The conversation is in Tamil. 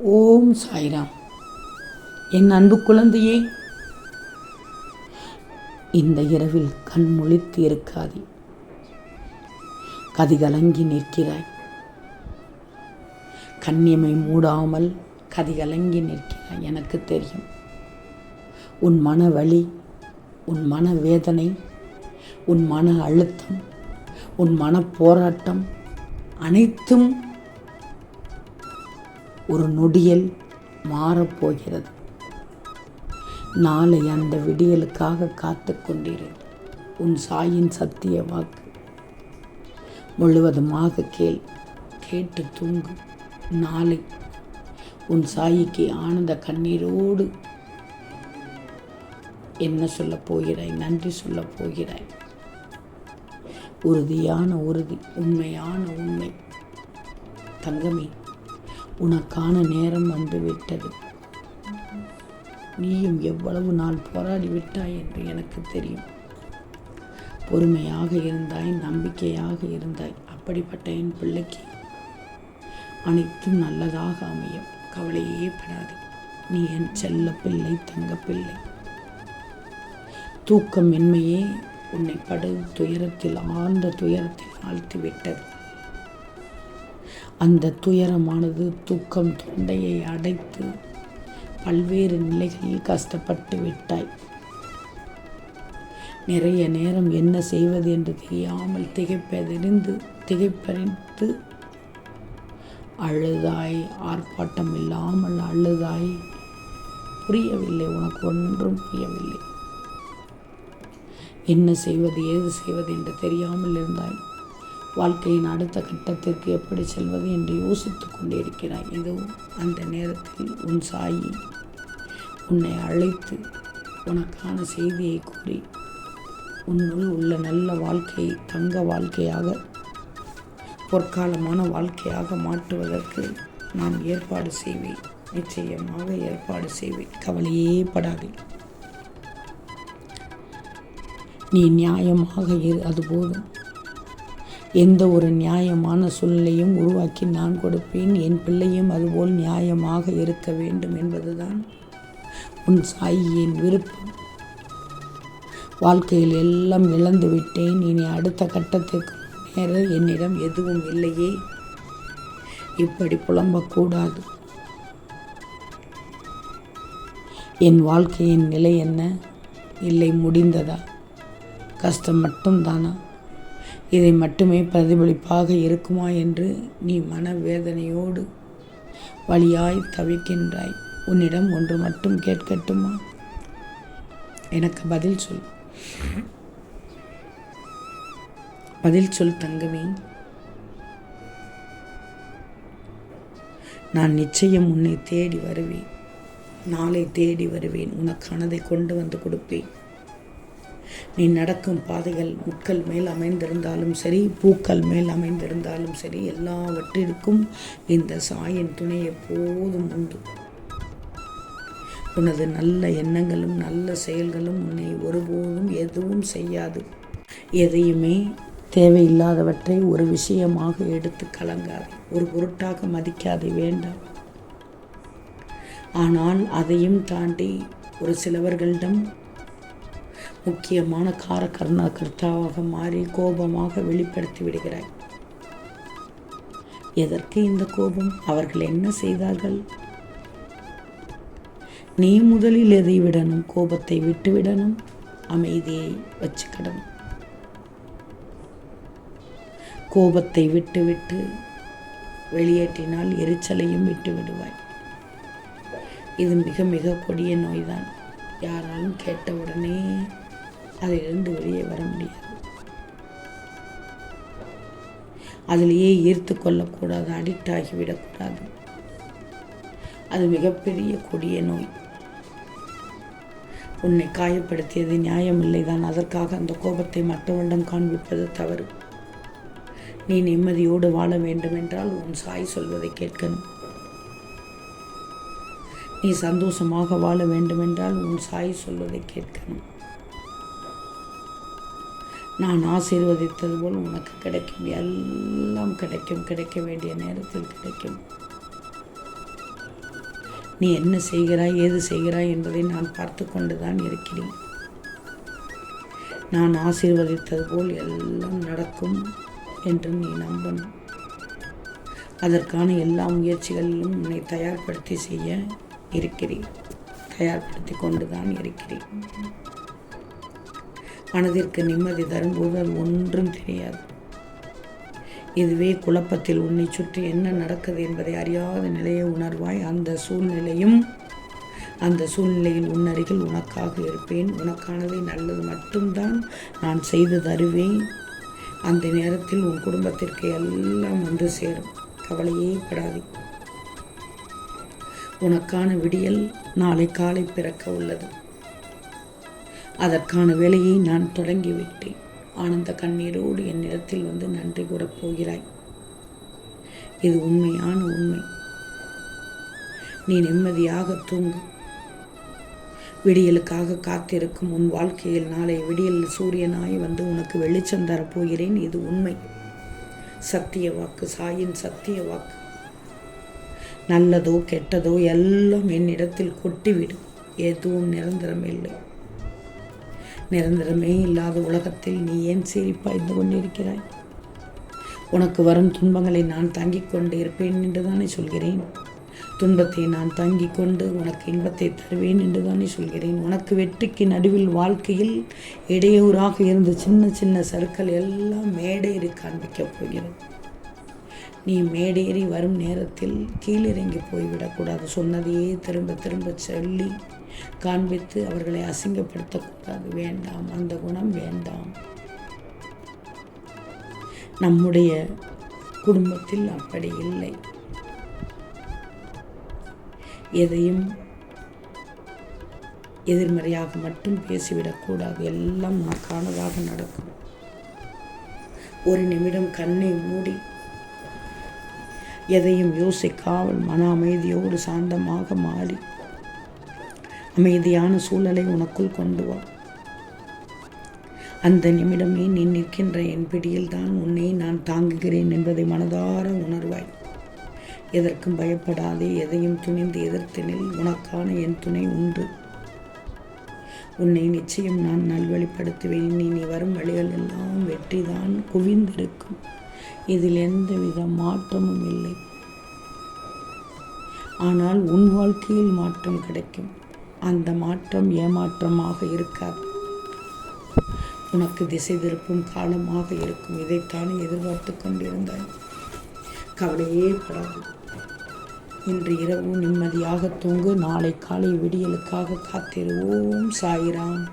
ஓம் சாய்ராம். என் அன்பு குழந்தையே இந்த இரவில் கண் முழித்து இருக்காதே. கதிகலங்கி நிற்கிறாய். கண்ணியமை மூடாமல் கதிகலங்கி நிற்கிறாய் எனக்கு தெரியும். உன் மன வலி உன் மன வேதனை உன் மன அழுத்தம் உன் மன போராட்டம் அனைத்தும் ஒரு நொடியில் மாறப்போகிறது. நாளை அந்த விடியலுக்காக காத்து கொண்டிரு. உன் சாயின் சத்திய வாக்கு. முழுவதுமாக கேள். கேட்டு தூங்கு. நாளை உன் சாயிக்கு ஆனந்த கண்ணீரோடு என்ன சொல்லப் போகிறாய்? நன்றி சொல்லப் போகிறாய். உறுதியான உறுதி உண்மையான உண்மை. தங்கமே உனக்கான நேரம் வந்து விட்டது நீயும் எவ்வளவு நாள் போராடி விட்டாய் என்று எனக்கு தெரியும். பொறுமையாக இருந்தாய் நம்பிக்கையாக இருந்தாய். அப்படிப்பட்ட என் பிள்ளைக்கு அனைத்தும் நல்லதாக அமையும். கவலையே படாது. நீ என் செல்ல பிள்ளை தங்க பிள்ளை. தூக்கம் மென்மையே உன்னை படு துயரத்தில் ஆழ்ந்த துயரத்தில் ஆழ்த்திவிட்டது. அந்த துயரமானது தூக்கம் தொண்டையை அடைத்து பல்வேறு நிலைகளில் கஷ்டப்பட்டு விட்டாய். நிறைய நேரம் என்ன செய்வது என்று தெரியாமல் திகைப்பதறிந்து திகைப்பறிந்து அழுதாய். ஆர்ப்பாட்டம் இல்லாமல் அழுதாய். புரியவில்லை உனக்கு ஒன்றும் புரியவில்லை. என்ன செய்வது ஏது செய்வது என்று தெரியாமல் இருந்தாய். வாழ்க்கையின் அடுத்த கட்டத்திற்கு எப்படி செல்வது என்று யோசித்துக் கொண்டிருக்கிறாய்? இதோ அந்த நேரத்தில் உன் சாயி உன்னை அழைத்து உனக்கான செய்தியை கூறி உன்னுள் உள்ள நல்ல வாழ்க்கையை தங்க வாழ்க்கையாக பொற்காலமான வாழ்க்கையாக மாற்றுவதற்கு நான் ஏற்பாடு செய்வேன். நிச்சயமாக ஏற்பாடு செய்வேன். கவலையே படாதே. நீ நியாயமாக இரு அது போதும். எந்த ஒரு நியாயமான சூழ்நிலையும் உருவாக்கி நான் கொடுப்பேன். என் பிள்ளையும் அதுபோல் நியாயமாக இருக்க வேண்டும் என்பதுதான் உன் சாயியின் விருப்பம். வாழ்க்கையில் எல்லாம் இழந்து விட்டேன். இனி அடுத்த கட்டத்திற்கு நேர என்னிடம் எதுவும் இல்லையே. இப்படி புலம்பக்கூடாது. என் வாழ்க்கையின் நிலை என்ன? இல்லை முடிந்ததா? கஷ்டம் மட்டும்தானா? இதை மட்டுமே பிரதிபலிப்பாக இருக்குமா என்று நீ மனவேதனையோடு வழியாய் தவிக்கின்றாய். உன்னிடம் ஒன்று மட்டும் கேட்கட்டுமா? எனக்கு பதில் சொல். பதில் சொல் தங்கமே. நான் நிச்சயம் உன்னை தேடி வருவேன். நாளை தேடி வருவேன். உனக்கானதை கொண்டு வந்து கொடுப்பேன். நீ நடக்கும் பாதைகள் முட்கள் மேல் அமைந்திருந்தாலும் சரி பூக்கள் மேல் அமைந்திருந்தாலும் சரி எல்லாவற்றிற்கும் இந்த சாயின் துணை எப்போதும் உண்டு. உனது நல்ல எண்ணங்களும் நல்ல செயல்களும் உன்னை ஒருபோதும் எதுவும் செய்யாது. எதையுமே தேவையில்லாதவற்றை ஒரு விஷயமாக எடுத்து கலங்காது ஒரு பொருட்டாக மதிக்காது வேண்டாம். ஆனால் அதையும் தாண்டி ஒரு சிலவர்களிடம் முக்கியமான காரகர்ணா கர்த்தாவாக மாறி கோபமாக வெளிப்படுத்தி விடுகிறாய். எதற்கு இந்த கோபம்? அவர்கள் என்ன செய்தார்கள்? நீ முதலில் எதை விடணும்? கோபத்தை விட்டுவிடணும் அமைதியை வச்சுக்கிடணும் கோபத்தை விட்டு விட்டு வெளியேற்றினால் எரிச்சலையும் விட்டு விடுவாய். இது மிக மிக கொடிய நோய்தான். யாராலும் கேட்ட உடனே அதிலிருந்து வெளியே வர முடியாது. அதிலேயே ஈர்த்து கொள்ளக்கூடாது அடிக்ட் ஆகிவிடக்கூடாது. அது மிகப்பெரிய கொடிய நோய். உன்னை காயப்படுத்தியது நியாயமில்லை தான் அதற்காக அந்த கோபத்தை மற்றவரிடம் காண்பிப்பது தவறு. நீ நிம்மதியோடு வாழ வேண்டுமென்றால் உன் சாய் சொல்வதை கேட்கணும். நீ சந்தோஷமாக வாழ வேண்டுமென்றால் உன் சாய் சொல்வதை கேட்கணும். நான் ஆசீர்வதித்தது போல் உனக்கு கிடைக்கும். எல்லாம் கிடைக்கும். கிடைக்க வேண்டிய நேரத்தில் கிடைக்கும். நீ என்ன செய்கிறாய்? ஏது செய்கிறாய்? என்பதை நான் பார்த்து கொண்டுதான் இருக்கிறேன். நான் ஆசீர்வதித்தது போல் எல்லாம் நடக்கும் என்று நீ நம்பணும். அதற்கான எல்லா முயற்சிகளிலும் உன்னை தயார்படுத்தி செய்ய இருக்கிறேன். தயார்படுத்தி கொண்டுதான் இருக்கிறேன். மனதிற்கு நிம்மதி தரும்போது அது ஒன்றும் தெரியாது. இதுவே குழப்பத்தில் உன்னை சுற்றி என்ன நடக்குது என்பதை அறியாத நிலையை உணர்வாய் அந்த சூழ்நிலையும் அந்த சூழ்நிலையில் உன்னருகில் உனக்காக இருப்பேன். உனக்கானதை நல்லது மட்டும்தான் நான் செய்து தருவேன். அந்த நேரத்தில் உன் குடும்பத்திற்கு எல்லாம் வந்து சேரும். கவலையே படாது. உனக்கான விடியல் நாளை காலை பிறக்க உள்ளது. அதற்கான வேலையை நான் தொடங்கிவிட்டேன். ஆனந்த கண்ணீரோடு என்னிடத்தில் வந்து நன்றி கூறப் போகிறாய். இது உண்மையான உண்மை. நீ நிம்மதியாக தூங்கு. விடியலுக்காக காத்திருக்கும் உன் வாழ்க்கையில் நாளை விடியல் சூரியனாய் வந்து உனக்கு வெளிச்சம் தரப்போகிறேன் இது உண்மை. சத்திய வாக்கு சாயின் சத்திய வாக்கு. நல்லதோ கெட்டதோ எல்லாம் என்னிடத்தில் கொட்டிவிடும். எதுவும் நிரந்தரம் இல்லை. நிரந்தரமே இல்லாத உலகத்தில் நீ ஏன் சிரிப்பாய்ந்து கொண்டிருக்கிறாய்? உனக்கு வரும் துன்பங்களை நான் தாங்கிக் கொண்டு இருப்பேன் என்று தானே சொல்கிறேன். துன்பத்தை நான் தாங்கிக் கொண்டு உனக்கு இன்பத்தை தருவேன் என்று தானே சொல்கிறேன். உனக்கு வெற்றிக்கு நடுவில் வாழ்க்கையில் இடையூறாக இருந்த சின்ன சின்ன சருக்கள் எல்லாம் மேடேறி காண்பிக்கப் போகிறது. நீ மேடேறி வரும் நேரத்தில் கீழிறங்கி போய்விடக்கூடாது சொன்னதையே திரும்ப திரும்ப சொல்லி காண்பித்து அவர்களை அசிங்கப்படுத்தக்கூடாது. வேண்டாம் அந்த குணம் வேண்டாம். நம்முடைய குடும்பத்தில் அப்படி இல்லை. எதையும் எதிர்மறையாக மட்டும் பேசிவிடக்கூடாது எல்லாம் நமக்கானதாக நடக்கும். ஒரு நிமிடம் கண்ணை மூடி எதையும் யோசிக்காமல் மன அமைதியோடு சாந்தமாக மாறி அமைதியான சூழலை உனக்குள் கொண்டு வா. அந்த நிமிடமே நீ நிற்கின்ற என் பிடியில் தான் உன்னை நான் தாங்குகிறேன் என்பதை மனதார உணர்வாய். எதற்கும் பயப்படாதே எதையும் துணிந்து எதிர்த்தினில் உனக்கான என் துணை உண்டு. உன்னை நிச்சயம் நான் நல்வழிப்படுத்துவேன். நீ நீ வரும் வழிகள் எல்லாம் வெற்றிதான் குவிந்திருக்கும். இதில் எந்தவித மாற்றமும் இல்லை. ஆனால் உன் வாழ்க்கையில் மாற்றம் கிடைக்கும். அந்த மாற்றம் ஏமாற்றமாக இருக்காது. உனக்கு திசை திருப்பும் காலமாக இருக்கும். இதைத்தானே எதிர்பார்த்து கொண்டிருந்தாய். கவலையே படாது. இன்று இரவு நிம்மதியாக தூங்கு. நாளை காலை விடியலுக்காக காத்திருவோம் சாயிராம்.